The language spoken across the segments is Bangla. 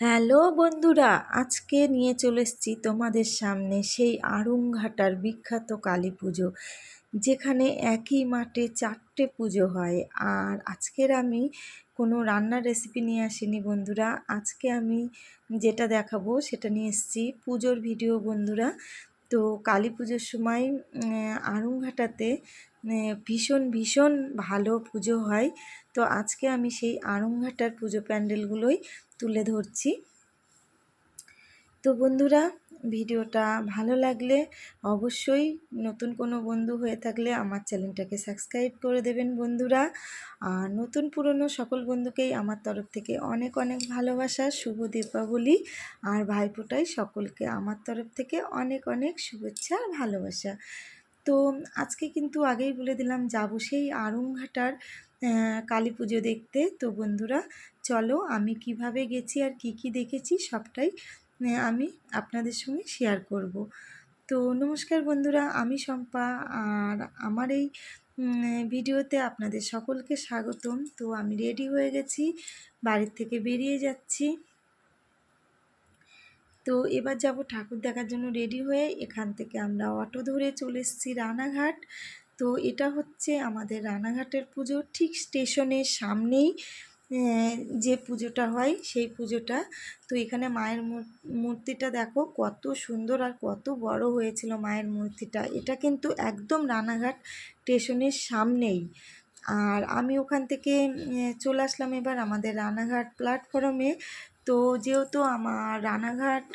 হ্যালো বন্ধুরা, আজকে নিয়ে চলে এসেছি তোমাদের সামনে সেই আড়ংঘাটার বিখ্যাত কালী পুজো, যেখানে একই মাঠে চারটে পুজো হয়। আর আজকের আমি কোনো রান্নার রেসিপি নিয়ে আসিনি বন্ধুরা, আজকে আমি যেটা দেখাবো সেটা নিয়ে এসেছি পুজোর ভিডিও বন্ধুরা। তো কালী পুজোর সময় আড়ংঘাটাতে ভীষণ ভীষণ ভালো পুজো হয়। তো আজকে আমি সেই আড়ংঘাটার পুজো প্যান্ডেলগুলোই তুলে ধরছি। তো বন্ধুরা, ভিডিওটা ভালো লাগলে অবশ্যই নতুন কোনো বন্ধু হয়ে থাকলে আমার চ্যানেলটাকে সাবস্ক্রাইব করে দেবেন বন্ধুরা। আর নতুন পুরনো সকল বন্ধুকেই আমার তরফ থেকে অনেক অনেক ভালোবাসা, শুভ দীপাবলি। আর ভাইফোঁটাই সকলকে আমার তরফ থেকে অনেক অনেক শুভেচ্ছা আর ভালোবাসা। তো আজকে কিন্তু আগেই বলে দিলাম, যাব সেই আড়ংঘাটার কালী পুজো দেখতে। তো বন্ধুরা, চলো আমি কীভাবে গেছি আর কি কি দেখেছি সবটাই আমি আপনাদের সঙ্গে শেয়ার করব। তো নমস্কার বন্ধুরা, আমি শম্পা আর আমার এই ভিডিওতে আপনাদের সকলকে স্বাগতম। তো আমি রেডি হয়ে গেছি, বাড়ির থেকে বেরিয়ে যাচ্ছি। তো এবার যাব ঠাকুর দেখার জন্য রেডি হয়ে এখান থেকে আমরা অটো ধরে চলে এসেছি রানাঘাট। তো এটা হচ্ছে আমাদের রানাঘাটের পুজো। ঠিক স্টেশনের সামনেই যে পুজোটা হয় সেই পুজোটা। তো এখানে মায়ের মূর্তিটা দেখো কত সুন্দর আর কত বড় হয়েছিল মায়ের মূর্তিটা। এটা কিন্তু একদম রানাঘাট স্টেশনের সামনেই। আর আমি ওখান থেকে চলে আসলাম এবার আমাদের রানাঘাট প্ল্যাটফর্মে তো যেহেতু আমার রানাঘাট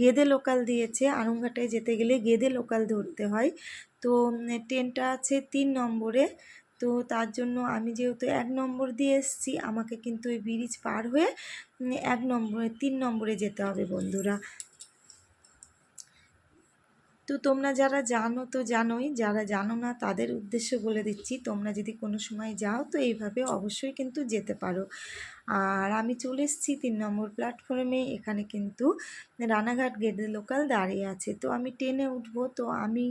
গেদে লোকাল দিয়েছে, আরুমঘাটে যেতে গেলে গেদে লোকাল ধরতে হয়। তো ট্রেনটা আছে তিন নম্বরে। তো তার জন্য আমি যেহেতু এক নম্বর দিয়ে এসেছি, আমাকে কিন্তু ওই ব্রিজ পার হয়ে এক নম্বরে, তিন নম্বরে যেতে হবে বন্ধুরা। তো তোমরা যারা জানো তো জানোই, যারা জানো না তাদের উদ্দেশ্য বলে দিচ্ছি, তোমরা যদি কোনো সময় যাও তো এইভাবে অবশ্যই কিন্তু যেতে পারো। আর আমি চলে এসেছি তিন নম্বর প্ল্যাটফর্মে এখানে কিন্তু রানাঘাট গেট লোকাল দাঁড়িয়ে আছে। তো আমি ট্রেনে উঠবো, তো আমি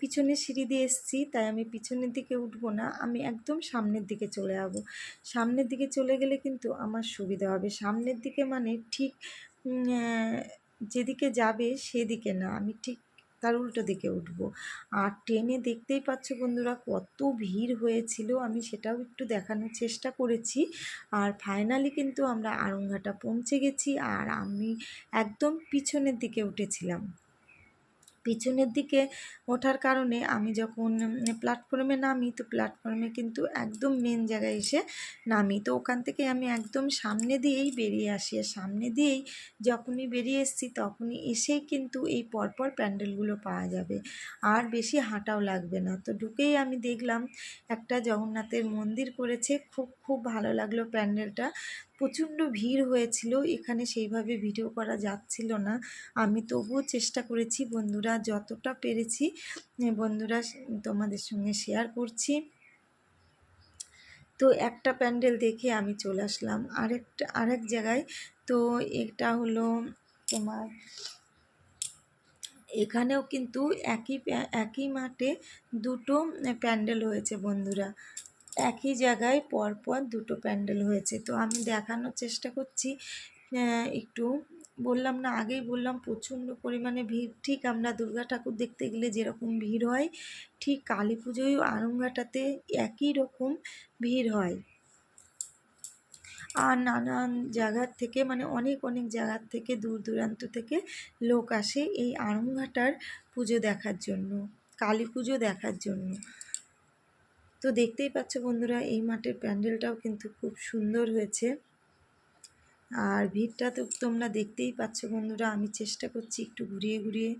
পিছনে সিঁড়ি দিয়ে এসেছি, তাই আমি পিছনের দিকে উঠবো না, আমি একদম সামনের দিকে চলে যাব। সামনের দিকে চলে গেলে কিন্তু আমার সুবিধা হবে। সামনের দিকে মানে ঠিক যেদিকে যাবে সেদিকে না, আমি ঠিক তার উল্টো দিকে উঠব। আর ট্রেনে দেখতেই পাচ্ছ বন্ধুরা, কত ভিড় হয়েছিল। আমি সেটাও একটু দেখানোর চেষ্টা করেছি। আর ফাইনালি কিন্তু আমরা আরংঘাটা পৌঁছে গেছি। আর আমি একদম পিছনের দিকে উঠেছিলাম। পিছনের দিকে ওঠার কারণে আমি যখন প্ল্যাটফর্মে নামি, তো প্ল্যাটফর্মে কিন্তু একদম মেন জায়গায় এসে নামি। তো ওখান থেকে আমি একদম সামনে দিয়েই বেরিয়ে আসি। আর সামনে দিয়েই যখনই বেরিয়ে এসেছি, তখনই এসেই কিন্তু এই পরপর প্যান্ডেলগুলো পাওয়া যাবে। আর বেশি হাঁটাও লাগবে না। তো ঢুকেই আমি দেখলাম, একটা জগন্নাথের মন্দির করেছে। খুব খুব ভালো লাগল প্যান্ডেলটা। প্রচণ্ড ভিড় হয়েছিল, এখানে সেইভাবে ভিডিও করা যাচ্ছিল না। আমি তবুও চেষ্টা করেছি বন্ধুরা যতটা পেরেছি বন্ধুরা তোমাদের সঙ্গে শেয়ার করছি। তো একটা প্যান্ডেল দেখে আমি চলে আসলাম। আরেকটা, আরেক জায়গায় তো এটা হলো তোমার, এখানেও কিন্তু একই একই মাঠে দুটো প্যান্ডেল হয়েছে বন্ধুরা। একই জায়গায় পরপর দুটো প্যান্ডেল হয়েছে। তো আমি দেখানোর চেষ্টা করছি। একটু বললাম না, আগেই বললাম প্রচণ্ড পরিমাণে ভিড়। ঠিক আমরা দুর্গা ঠাকুর দেখতে গেলে যেরকম ভিড় হয়, ঠিক কালী পুজোয় আরংঘাটাতে একই রকম ভিড় হয়। আর নানান জায়গার থেকে মানে অনেক অনেক জায়গার থেকে, দূর দূরান্ত থেকে লোক আসে এই আরংঘাটার পুজো দেখার জন্য, কালী পুজো দেখার জন্য। তো দেখতেই পাচ্ছ বন্ধুরা, এই মাঠের প্যান্ডেলটাও কিন্তু খুব সুন্দর হয়েছে। আর ভিড়টা তো তোমরা দেখতেই পাচ্ছ বন্ধুরা, আমি চেষ্টা করছি একটু ঘুরিয়ে ঘুরিয়ে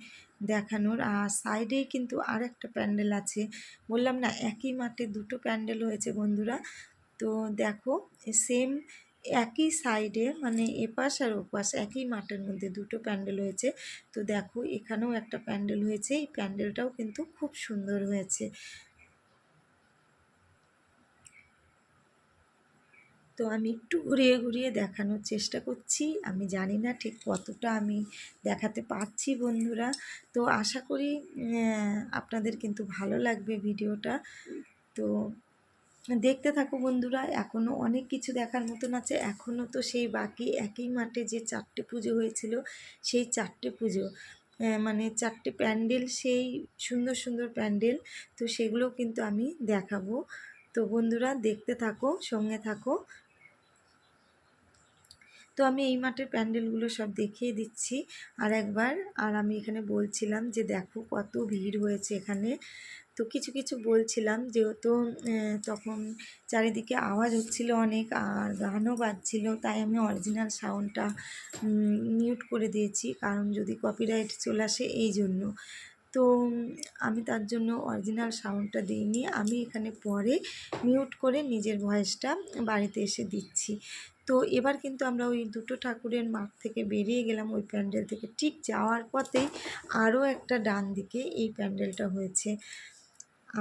দেখানোর। আর সাইডেই কিন্তু আর একটা প্যান্ডেল আছে, বললাম না, একই মাঠে দুটো প্যান্ডেল হয়েছে বন্ধুরা। তো দেখো, সেম একই সাইডে মানে এপাশ আর ওপাশ একই মাঠের মধ্যে দুটো প্যান্ডেল হয়েছে। তো দেখো, এখানেও একটা প্যান্ডেল হয়েছে, এই প্যান্ডেলটাও কিন্তু খুব সুন্দর হয়েছে। তো আমি একটু ঘুরিয়ে ঘুরিয়ে দেখানোর চেষ্টা করছি। আমি জানি না ঠিক কতটা আমি দেখাতে পারছি বন্ধুরা। তো আশা করি আপনাদের কিন্তু ভালো লাগবে ভিডিওটা। তো দেখতে থাকো বন্ধুরা এখনও অনেক কিছু দেখার মতন আছে। এখনও তো সেই বাকি একই মাঠে যে চারটে পুজো হয়েছিল, সেই চারটে পুজো। মানে চারটে প্যান্ডেল, সেই সুন্দর সুন্দর প্যান্ডেল। তো সেগুলো কিন্তু আমি দেখাবো। তো বন্ধুরা, দেখতে থাকো, সঙ্গে থাকো। তো আমি এই মাঠের প্যান্ডেলগুলো সব দেখিয়ে দিচ্ছি। আর একবার, আর আমি এখানে বলছিলাম যে দেখো কত ভিড় হয়েছে এখানে। তো কিছু কিছু বলছিলাম যেহেতু তখন চারিদিকে আওয়াজ হচ্ছিল অনেক আর গানও বাজছিল, তাই আমি অরিজিনাল সাউন্ডটা মিউট করে দিয়েছি। কারণ যদি কপিরাইট চলে আসে, এই জন্য। তো আমি তার জন্য অরিজিনাল সাউন্ডটা দিইনি। আমি এখানে পরে মিউট করে নিজের ভয়েসটা বাড়িতে এসে দিচ্ছি। তো এবার কিন্তু আমরা ওই দুটো ঠাকুরের মাঠ থেকে বেরিয়ে গেলাম ওই প্যান্ডেল থেকে। ঠিক যাওয়ার পথেই আরও একটা ডান দিকে এই প্যান্ডেলটা হয়েছে।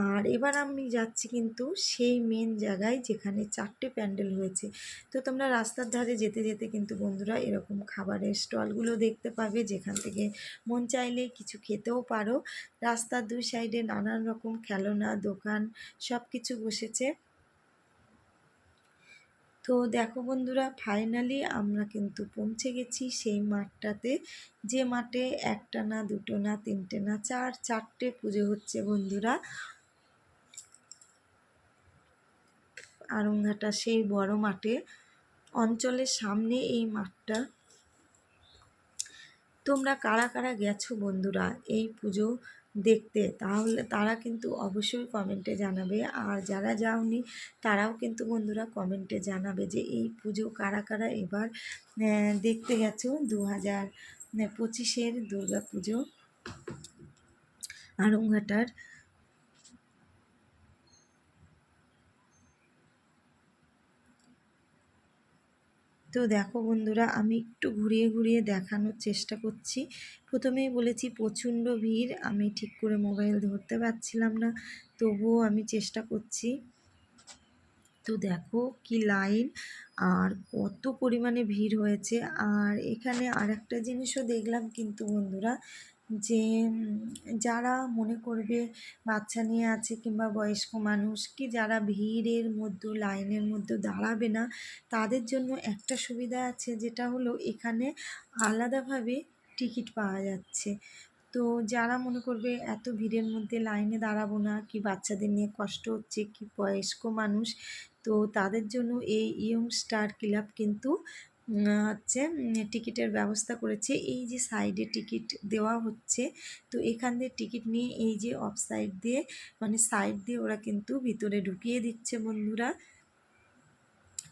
আর এবার আমি যাচ্ছি কিন্তু সেই মেন জায়গায় যেখানে চারটে প্যান্ডেল হয়েছে। তো তোমরা রাস্তার ধারে যেতে যেতে কিন্তু বন্ধুরা এরকম খাবারের স্টলগুলো দেখতে পাবে, যেখান থেকে মন চাইলে কিছু খেতেও পারো। রাস্তার দুই সাইডে নানান রকম খেলনা, দোকান সব কিছু বসেছে। তো দেখো বন্ধুরা ফাইনালি আমরা কিন্তু পৌঁছে গেছি সেই মাঠটাতে। যে মাঠে একটা না, দুটো না, তিনটে না, চার, চারটে পুজো হচ্ছে বন্ধুরা। আরংঘাটা সেই বড় মাঠে। অঞ্চলের সামনে এই মাঠটা। তোমরা কারা কারা গেছো বন্ধুরা এই পুজো দেখতে? তাহলে তারা কিন্তু অবশ্যই কমেন্টে জানাবে। আর যারা যাওনি, তারাও কিন্তু বন্ধুরা কমেন্টে জানাবে যে এই পুজো কারা কারা এবার দেখতে গেছো দু হাজার পঁচিশের দুর্গা পুজো। আরংঘাটার তো দেখো বন্ধুরা, আমি একটু ঘুরিয়ে ঘুরিয়ে দেখানোর চেষ্টা করছি। প্রথমেই বলেছি প্রচণ্ড ভিড়, আমি ঠিক করে মোবাইল ধরতে পারছিলাম না, তবুও আমি চেষ্টা করছি। তো দেখো কি লাইন, আর কত পরিমাণে ভিড় হয়েছে। আর এখানে আর একটা জিনিসও দেখলাম কিন্তু বন্ধুরা যে যারা মনে করবে বাচ্চা নিয়ে আছে কিংবা বয়স্ক মানুষ, কি যারা ভিড়ের মধ্যে, লাইনের মধ্যে দাঁড়াবে না, তাদের জন্য একটা সুবিধা আছে যেটা হলো এখানে আলাদাভাবে টিকিট পাওয়া যাচ্ছে। তো যারা মনে করবে এত ভিড়ের মধ্যে লাইনে দাঁড়াবো না, কি বাচ্চাদের নিয়ে কষ্ট হচ্ছে, কি বয়স্ক মানুষ, তো তাদের জন্য এই ইয়ং স্টার ক্লাব কিন্তু হচ্ছে টিকিটের ব্যবস্থা করেছে। এই যে সাইডে টিকিট দেওয়া হচ্ছে, তো এখান দিয়ে টিকিট নিয়ে এই যে অফ সাইড দিয়ে মানে সাইড দিয়ে ওরা কিন্তু ভিতরে ঢুকিয়ে দিচ্ছে বন্ধুরা।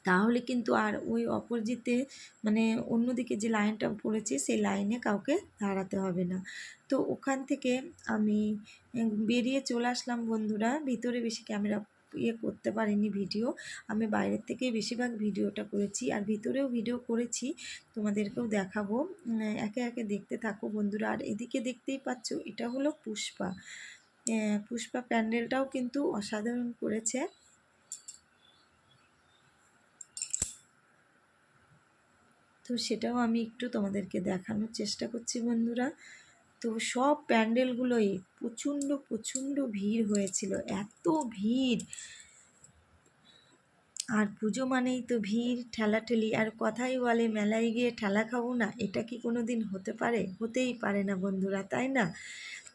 তাহলে কিন্তু আর ওই অপোজিটে মানে অন্যদিকে যে লাইনটা পড়েছে, সেই লাইনে কাউকে দাঁড়াতে হবে না। তো ওখান থেকে আমি বেরিয়ে চলে আসলাম বন্ধুরা। ভিতরে বেশি ক্যামেরা ইয়ে করতে পারিনি ভিডিও। আমি বাইরের থেকে বেশিরভাগ ভিডিওটা করেছি আর ভিতরেও ভিডিও করেছি, তোমাদেরকেও দেখাবো। একে একে দেখতে থাকো বন্ধুরা। আর এদিকে দেখতেই পাচ্ছ, এটা হলো পুষ্পা। পুষ্পা প্যান্ডেলটাও কিন্তু অসাধারণ করেছে। তো সেটাও আমি একটু তোমাদেরকে দেখানোর চেষ্টা করছি বন্ধুরা। তো সব প্যান্ডেলগুলোই প্রচণ্ড প্রচণ্ড ভিড় হয়েছিল। এত ভিড়! আর পুজো মানেই তো ভিড়, ঠেলাঠেলি, আর কথাই বলে মেলায় গিয়ে ঠেলা খাব না, এটা কি কোনো দিন হতে পারে? হতেই পারে না বন্ধুরা, তাই না?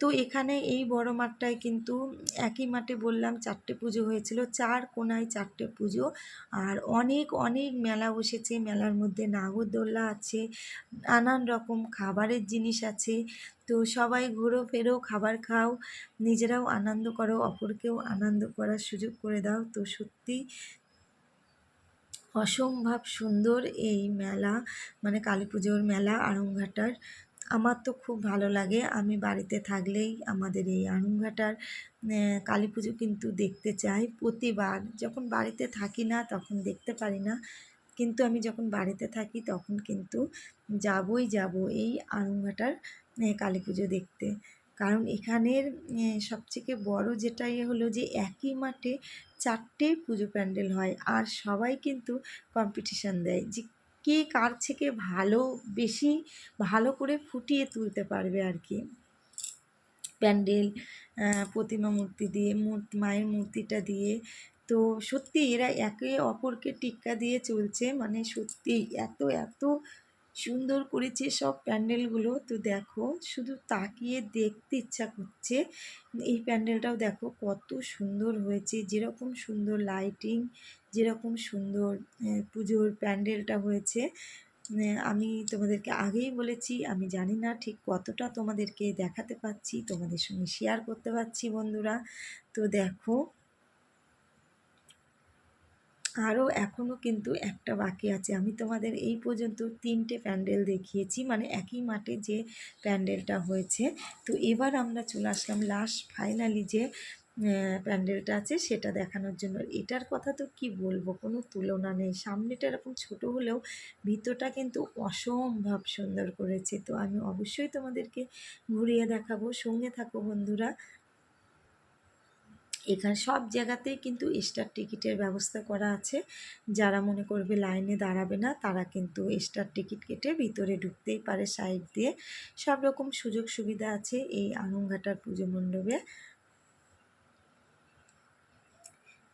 তো এখানে এই বড় মাঠটায় কিন্তু একই মাঠে বললাম চারটে পুজো হয়েছিল, চার কোনায় চারটে পুজো, আর অনেক অনেক মেলা বসেছে, মেলার মধ্যে নাগরদোল্লা আছে, নানান রকম খাবারের জিনিস আছে, তো সবাই ঘোরো ফেরো, খাবার খাও, নিজেরাও আনন্দ করো, অপরকেও আনন্দ করার সুযোগ করে দাও, তো সত্যি অসম্ভব সুন্দর এই মেলা মানে কালী পুজোর মেলা আড়ংঘাটার আমার তো খুব ভালো লাগে। আমি বাড়িতে থাকলেই আমাদের এই আড়ংঘাটার কালী পুজো কিন্তু দেখতে চাই প্রতিবার। যখন বাড়িতে থাকি না তখন দেখতে পারি না। কিন্তু আমি যখন বাড়িতে থাকি তখন কিন্তু যাবই যাব এই আড়ংঘাটার কালী পুজো দেখতে। কারণ এখানের সবথেকে বড় যেটাই হলো যে একই মাঠে চারটে পুজো প্যান্ডেল হয় আর সবাই কিন্তু কম্পিটিশান দেয় যে কে কার থেকে ভালো, বেশি ভালো করে ফুটিয়ে তুলতে পারবে আর কি। প্যান্ডেল প্রতিমা মূর্তি দিয়ে, মূর্তি, মায়ের মূর্তিটা দিয়ে, তো সত্যি এরা একে অপরকে টিক্কা দিয়ে চলছে মানে সত্যি এত এত সুন্দর করেছে সব প্যান্ডেলগুলো। তো দেখো, শুধু তাকিয়ে দেখতে ইচ্ছা করছে। এই প্যান্ডেলটাও দেখো কত সুন্দর হয়েছে। যেরকম সুন্দর লাইটিং যেরকম সুন্দর পুজোর প্যান্ডেলটা হয়েছে। আমি তোমাদেরকে আগেই বলেছি, আমি জানি না ঠিক কতটা তোমাদেরকে দেখাতে পাচ্ছি, তোমাদের সঙ্গে শেয়ার করতে পারছি বন্ধুরা। তো দেখো আরও এখনও কিন্তু একটা বাকি আছে। আমি তোমাদের এই পর্যন্ত তিনটে প্যান্ডেল দেখিয়েছি মানে একই মাঠে যে প্যান্ডেলটা হয়েছে। তো এবার আমরা চলে আসলাম লাস্ট ফাইনালি যে প্যান্ডেলটা আছে সেটা দেখানোর জন্য। এটার কথা তো কি বলব, কোনো তুলনা নেই। সামনেটা এরকম ছোট হলেও ভিতরটা কিন্তু অসম্ভব সুন্দর করেছে। তো আমি অবশ্যই তোমাদেরকে ঘুরিয়ে দেখাবো। সঙ্গে থাকো বন্ধুরা। এখানে সব জায়গাতেই কিন্তু স্টার টিকিটের ব্যবস্থা করা আছে। যারা মনে করবে লাইনে দাঁড়াবে না, তারা কিন্তু স্টার টিকিট কেটে ভিতরে ঢুকতেই পারে সাইড দিয়ে। সব রকম সুযোগ সুবিধা আছে এই আনুঘাটার পুজো মণ্ডপে।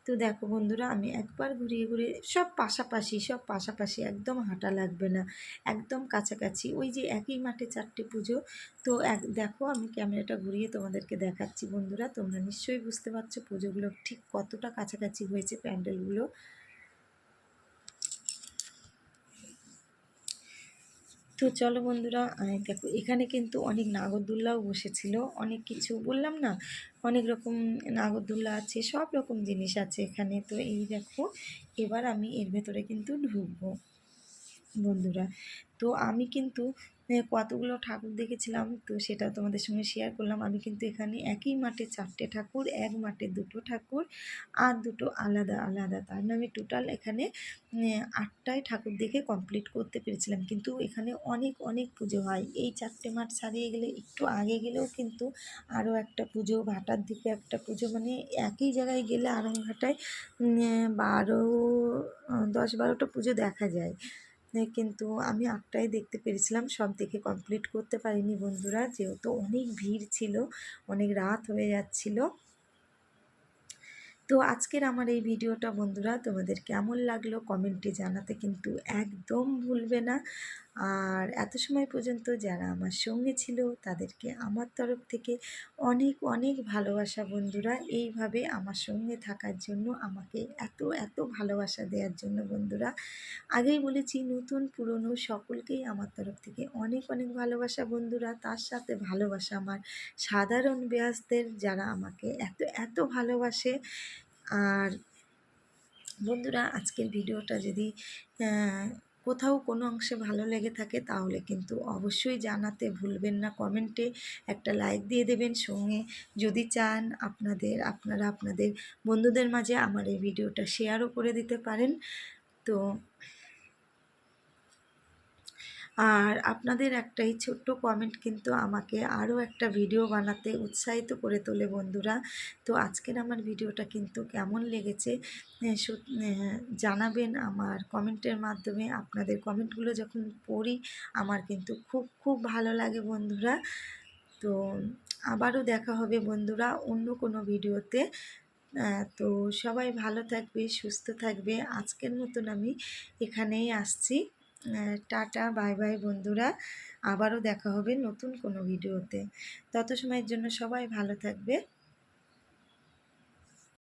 তো দেখো বন্ধুরা, আমি একবার ঘুরিয়ে ঘুরিয়ে সব পাশাপাশি সব পাশাপাশি একদম হাঁটা লাগবে না, একদম কাছাকাছি। ওই যে একই মাঠে চারটে পুজো, তো এক, দেখো আমি ক্যামেরাটা ঘুরিয়ে তোমাদেরকে দেখাচ্ছি বন্ধুরা, তোমরা নিশ্চয়ই বুঝতে পারছ পুজোগুলো ঠিক কতটা কাছাকাছি হয়েছে প্যান্ডেলগুলো। তো চলো বন্ধুরা দেখো, এখানে কিন্তু অনেক নাগরদোল্লাও বসেছিল। অনেক কিছু বললাম না, অনেক রকম নাগরদোল্লা আছে, সব রকম জিনিস আছে এখানে। তো এই দেখো, এবার আমি এর ভেতরে কিন্তু ঢুকবো বন্ধুরা। তো আমি কিন্তু কতগুলো ঠাকুর দেখেছিলাম, তো সেটা তোমাদের সঙ্গে শেয়ার করলাম। আমি কিন্তু এখানে একই মাঠে চারটে ঠাকুর, এক মাঠে দুটো ঠাকুর আর দুটো আলাদা আলাদা। তার মানে আমি টোটাল এখানে আটটায় ঠাকুর দেখে কমপ্লিট করতে পেরেছিলাম। কিন্তু এখানে অনেক অনেক পুজো হয়। এই চারটে মাঠ ছাড়িয়ে গেলে, একটু আগে গেলেও কিন্তু আরও একটা পুজো, ভাটার দিকে একটা পুজো মানে একই জায়গায় গেলে আরংঘাটায় বারো দশ, বারোটা পুজো দেখা যায়। কিন্তু আমি আটটায় দেখতে পেরেছিলাম, সব দেখে কমপ্লিট করতে পারিনি বন্ধুরা। যেহেতু অনেক ভিড় ছিল, অনেক রাত হয়ে যাচ্ছিল। তো আজকের আমার এই ভিডিওটা বন্ধুরা তোমাদের কেমন লাগল কমেন্টে জানাতে কিন্তু একদম ভুলবে না। আর এত সময় পর্যন্ত যারা আমার সঙ্গে ছিল তাদেরকে আমার তরফ থেকে অনেক অনেক ভালোবাসা বন্ধুরা। এইভাবে আমার সঙ্গে থাকার জন্য, আমাকে এত এত ভালোবাসা দেওয়ার জন্য বন্ধুরা। আগেই বলেছি, নতুন, পুরনো সকলকেই আমার তরফ থেকে অনেক অনেক ভালোবাসা বন্ধুরা। তার সাথে ভালোবাসা আমার সাধারণ ব্যাসদের যারা আমাকে এত এত ভালোবাসে। আর বন্ধুরা, আজকের ভিডিওটা যদি কোথাও কোনো অংশে ভালো লেগে থাকে, তাহলে কিন্তু অবশ্যই জানাতে ভুলবেন না। কমেন্টে একটা লাইক দিয়ে দেবেন। সঙ্গে যদি চান আপনাদের, আপনারা আপনাদের বন্ধুদের মাঝে আমার এই ভিডিওটা শেয়ারও করে দিতে পারেন। তো আর আপনাদের একটাই ছোট্ট কমেন্ট কিন্তু আমাকে আরও একটা ভিডিও বানাতে উৎসাহিত করে তোলে বন্ধুরা। তো আজকের আমার ভিডিওটা কিন্তু কেমন লেগেছে জানাবেন আমার কমেন্টের মাধ্যমে। আপনাদের কমেন্টগুলো যখন পড়ি, আমার কিন্তু খুব খুব ভালো লাগে বন্ধুরা। তো আবারও দেখা হবে বন্ধুরা অন্য কোনো ভিডিওতে তো সবাই ভালো থাকবে, সুস্থ থাকবে। আজকের মতন আমি এখানেই আসছি। টাটা, বাই বাই বন্ধুরা। আবারও দেখা হবে নতুন কোনো ভিডিওতে। তত সময়ের জন্য সবাই ভালো থাকবে।